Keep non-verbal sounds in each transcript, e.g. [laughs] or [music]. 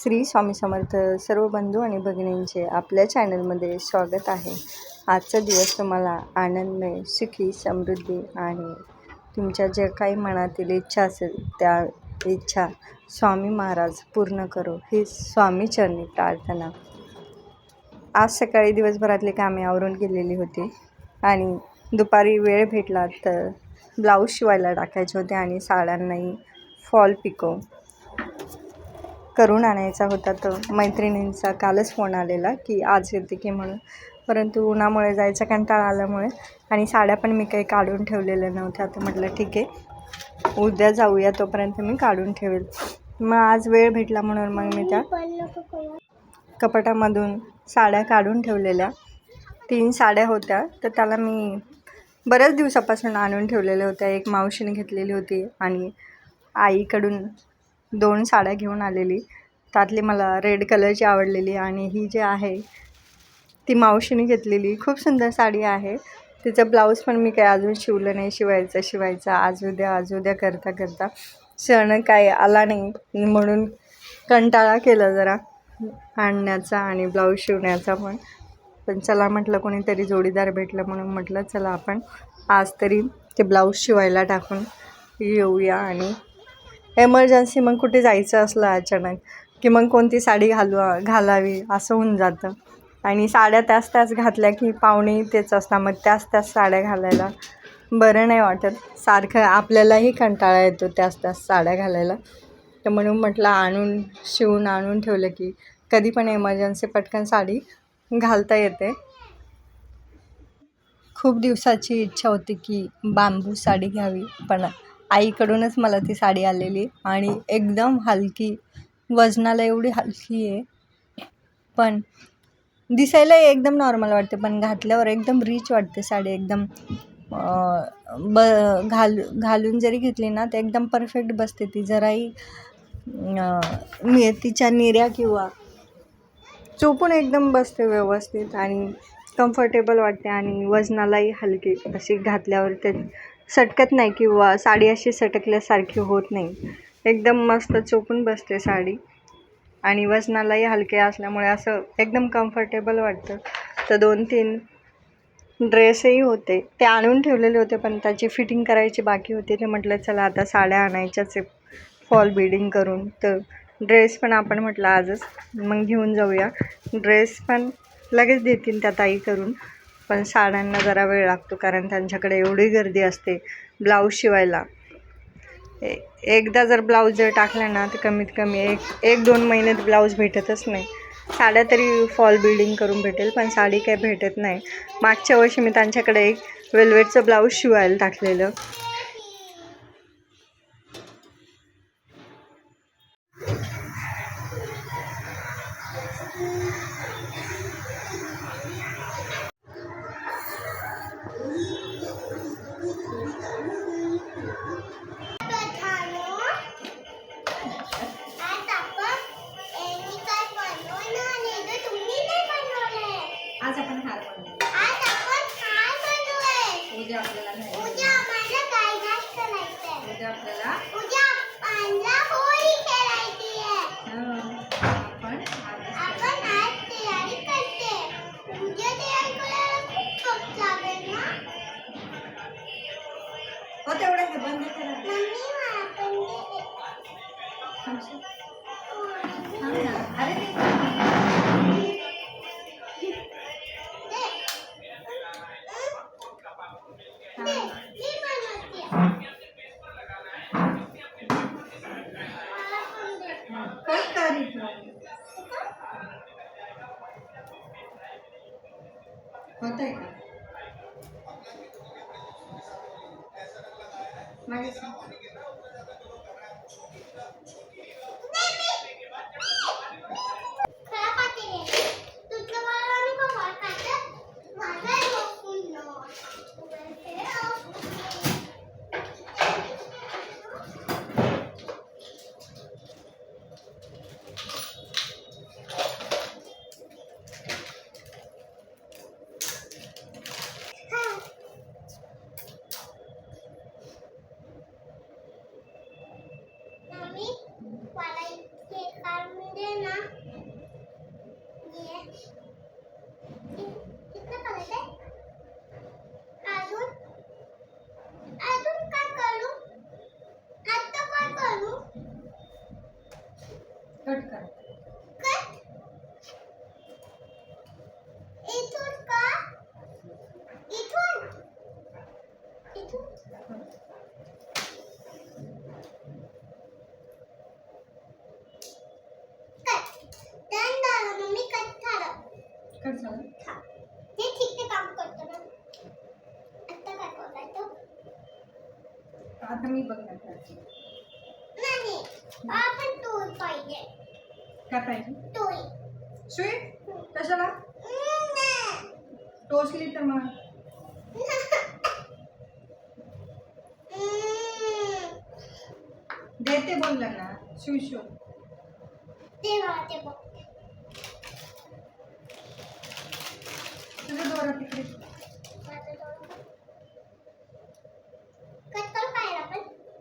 श्री स्वामी समर्थ सर्व बंधू आणि भगिनींचे आपल्या चॅनलमध्ये स्वागत आहे. आजचा दिवस तुम्हाला आनंदमय सुखी समृद्धी आणि तुमच्या ज्या काही मनातील इच्छा असेल त्या इच्छा स्वामी महाराज पूर्ण करो ही स्वामीचरणी प्रार्थना. आज सकाळी दिवसभरातली कामे आवरून गेलेली होती आणि दुपारी वेळ भेटला तर ब्लाऊज शिवायला टाकायचे होते आणि साड्यांनाही फॉल पिको करून आणायचा होता तर मैत्रिणींचा कालच फोन आलेला की आज येते की म्हणून. परंतु उन्हामुळे जायचा कंटाळा आल्यामुळे आणि साड्या पण मी काही काढून ठेवलेल्या नव्हत्या. तर म्हटलं ठीक आहे उद्या जाऊया तोपर्यंत मी काढून ठेवेल. मग आज वेळ भेटला म्हणून मग मी त्या कपाटामधून साड्या काढून ठेवलेल्या. तीन साड्या होत्या तर त्याला मी बऱ्याच दिवसापासून आणून ठेवलेल्या होत्या. एक मावशीने घेतलेली होती आणि आईकडून दोन साड्या घेऊन आलेली. त्यातली मला रेड कलरची आवडलेली आणि ही जी आहे ती मावशीने घेतलेली. खूप सुंदर साडी आहे. तिचं ब्लाऊज पण मी काही अजून शिवलं नाही. शिवायचं शिवायचं. आज उद्या आज उद्या करता करता. सण काय आला नाही म्हणून कंटाळा केला जरा. आणण्याचा आणि ब्लाऊज शिवण्याचा पण. पण चला म्हटलं कोणीतरी जोडीदार भेटलं म्हणून म्हटलं चला आपण आज तरी ते ब्लाऊज शिवायला टाकून येऊया आणि एमर्जन्सी मग कुठे जायचं असलं अचानक? की मग कोणती साडी घालू घालावी? असं होऊन जातं. आणि साड्या त्याच त्याच घातल्या की पाहुणे तेच असतात. मग त्याच त्याच साड्या घालायला बरं नाही वाटत. सारखं आपल्यालाही कंटाळा येतो त्याच त्याच साड्या घालायला. तर म्हणून म्हटलं आणून शिवून आणून ठेवलं की कधी पण एमर्जन्सी पटकन साडी घालता येते. खूप दिवसाची इच्छा होती की बांबू साडी घ्यावी पण आईकडूनच मला ती साडी आलेली आणि एकदम हलकी वजनाला एवढी हलकी आहे. पण दिसायला एकदम नॉर्मल वाटते पण घातल्यावर एकदम रिच वाटते साडी एकदम. ब घाल घालून जरी घेतली ना तर एकदम परफेक्ट बसते ती. जराही तिच्या निर्या किंवा चोपून एकदम बसते व्यवस्थित आणि कम्फर्टेबल वाटते आणि वजनालाही हलकी. अशी घातल्यावर ते सटकत नाही किंवा साडी अशी सटकल्यासारखी होत नाही. एकदम मस्त चोपून बसते साडी. आणि वजनालाही हलके असल्यामुळे असं एकदम कम्फर्टेबल वाटतं. तर दोन तीन ड्रेसही होते. ते आणून ठेवलेले होते पण त्याची फिटिंग करायची बाकी होती. ते म्हटलं चला आता साड्या आणायच्याच आहे फॉल बिडिंग करून. तर ड्रेस पण आपण म्हटलं आजच मग घेऊन जाऊया. ड्रेस पण लगेच देतील त्या ताई करून. पण साड्यांना जरा वेळ लागतो कारण त्यांच्याकडे एवढी गर्दी असते ब्लाऊज शिवायला. ए एकदा जर ब्लाऊज जर टाकला ना तर कमीत कमी एक एक दोन महिन्यात ब्लाऊज भेटतच नाही. साड्या तरी फॉल बिल्डिंग करून भेटेल पण साडी काही भेटत नाही. मागच्या वर्षी मी त्यांच्याकडे एक वेल्वेटचं ब्लाऊज शिवायला टाकलेलं. আরে कट कर. कट. झालं? हा. ते ठीक ते काम करतो ना. आता काय करायचं आता मी बघणार काय. नाही आपण टोळ पाहिजे काय पाहिजे? स्वीट कशाला? टोचली तर मग. [laughs] देते बोललं ना शिव शिव. तुझं दोरा तिकडे.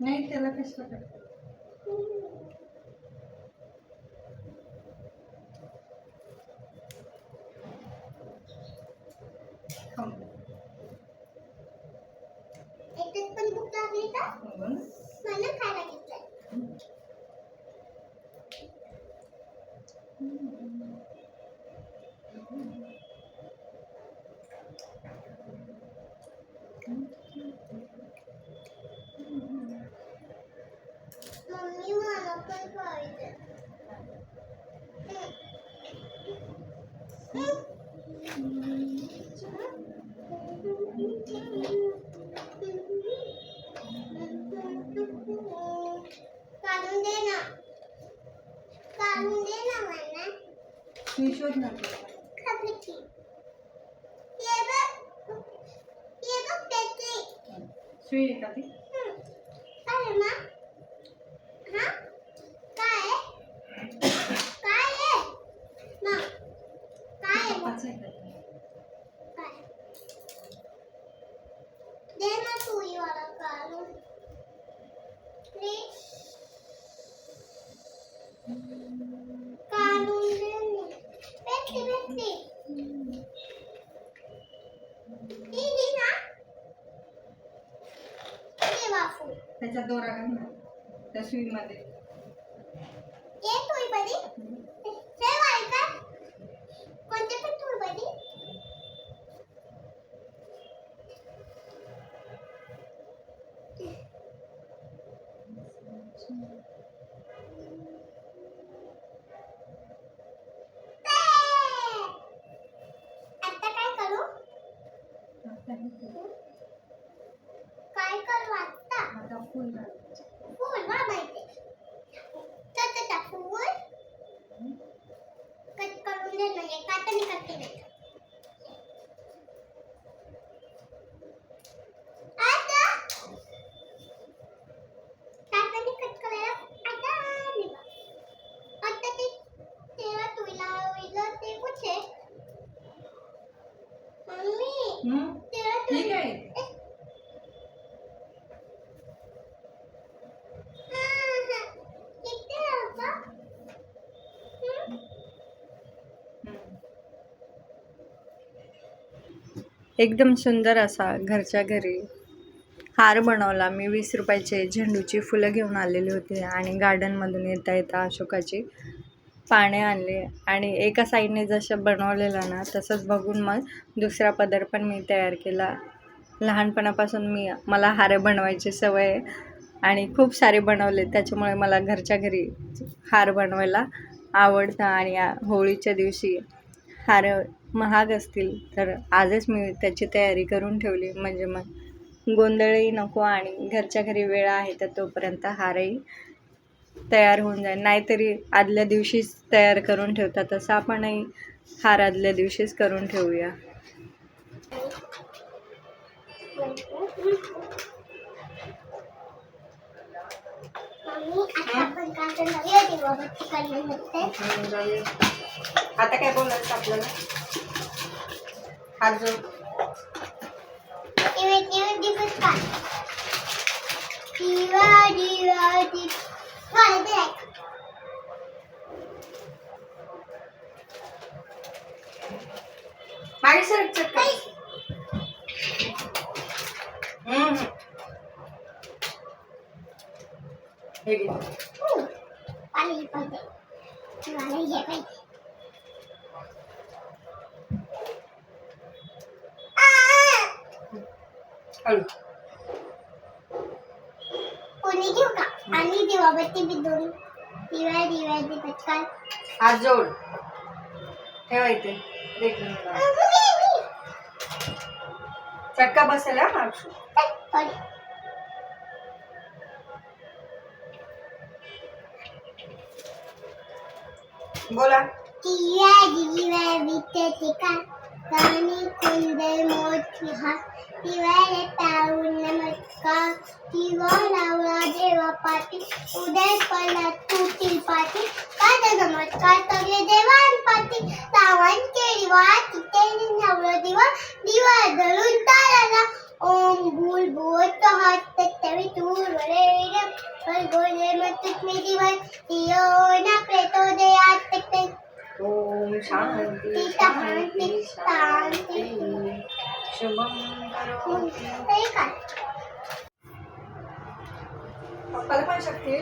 नाही त्याला कसलं कर खाऊन घे. एकच पण भूक लागली तर You should not. Kabuki. Yellow. Yellow, Kabuki. Sweet, Kabuki. त्याचा दोरा घालणार त्या सुईमध्ये ये तुई बरी हे वाई का कोणते पण तुई बरी आता काय करू काय करू आता आता फुल घाल फूल वा माहिती तर फूल कट करून दे ना एक आता मी करते नाही आता आता मी कट करायला आता आली बा. आता ते तेव्हा तुला होईल ते कुठे मम्मी हम्म? तेव्हा ठीक आहे. एकदम सुंदर असा घरच्या घरी हार बनवला. मी वीस रुपयाचे झेंडूची फुलं घेऊन आलेली होती आणि गार्डनमधून येता येता अशोकाची पाने आणले. आणि एका साईडने जसं बनवलेलं ना तसंच बघून मग दुसरा पदर पण मी तयार केला. लहानपणापासून मी मला हार बनवायची सवय आहे. आणि खूप सारे बनवले त्याच्यामुळे मला घरच्या घरी हार बनवायला आवडतं. आणि होळीच्या दिवशी हार महाग असतील तर आजच मी त्याची तयारी करून ठेवली. म्हणजे मग गोंधळही नको आणि घरच्या घरी वेळ आहे तर तोपर्यंत हारही तयार होऊन जाईल. नाहीतरी आदल्या दिवशीच तयार करून ठेवतात तसं आपणही हार आदल्या दिवशीच करून ठेवूया. आता काय बोलायचं आपल्याला? हात जोड दिवे दिवे दिवा. मागे चटकन. हम्म. हे. हम्म. पाणी पाहिजे मला हे पाहिजे हळू कोणी घेऊ का आणि दिवाबत्ती बी दोन. दिव्या दिव्या दे पटकन हात जोड. ठेवा इथे. देख मला. चटका बसेल हा मावशी बोला. दिव्या दिव्या विद्यते का गाणी कुंदर मोठी हा दिवाळे टाळून नमस्कार. दिवा पाठी उदय पडला तुटी पाठी काय नमस्कार सगळे देवान पाठी सावंत केली वाटी तेने नवलं दिवा दिवा धरून ताराला. ओम भूल भूत हात तवी तूर वरे गोले मत मी दिवा दियो ना प्रेतो दे आत ओम शांती शांती शांती शुभम करोति. ते काय? पप्पाला पण शक्ती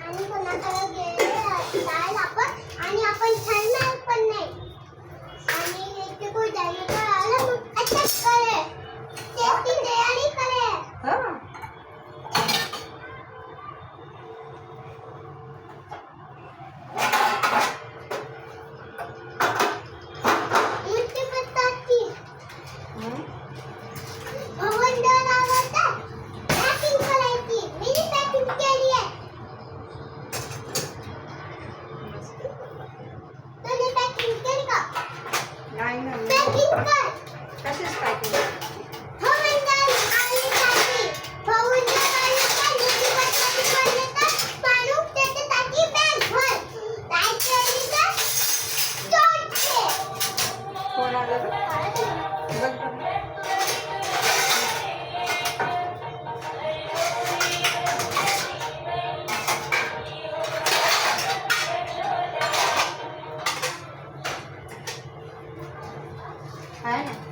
आणि गेले आपण आणि आपण ठरणार पण नाही. आणि इथे कुठे आलं मग. अटॅक करे तयारी करे Hasta. आहे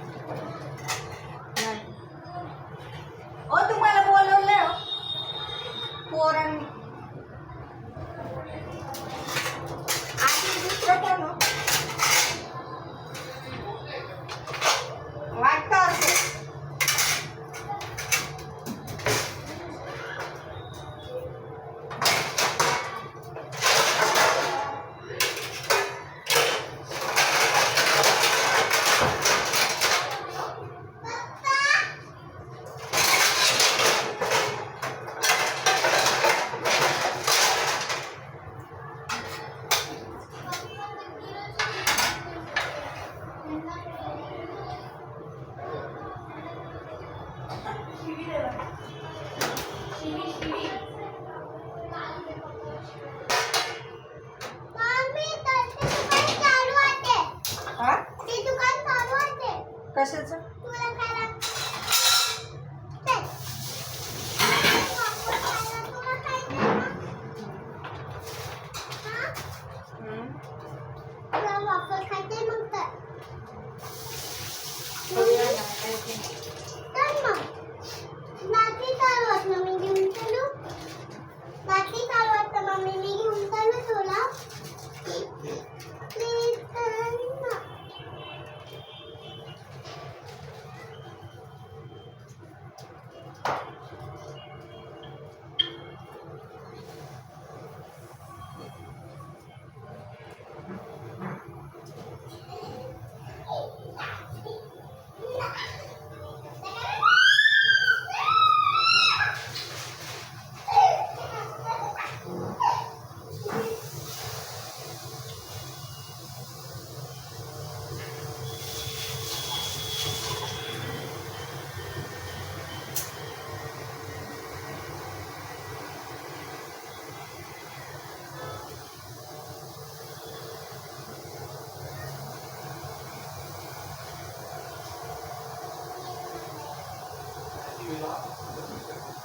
すいません。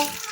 はい。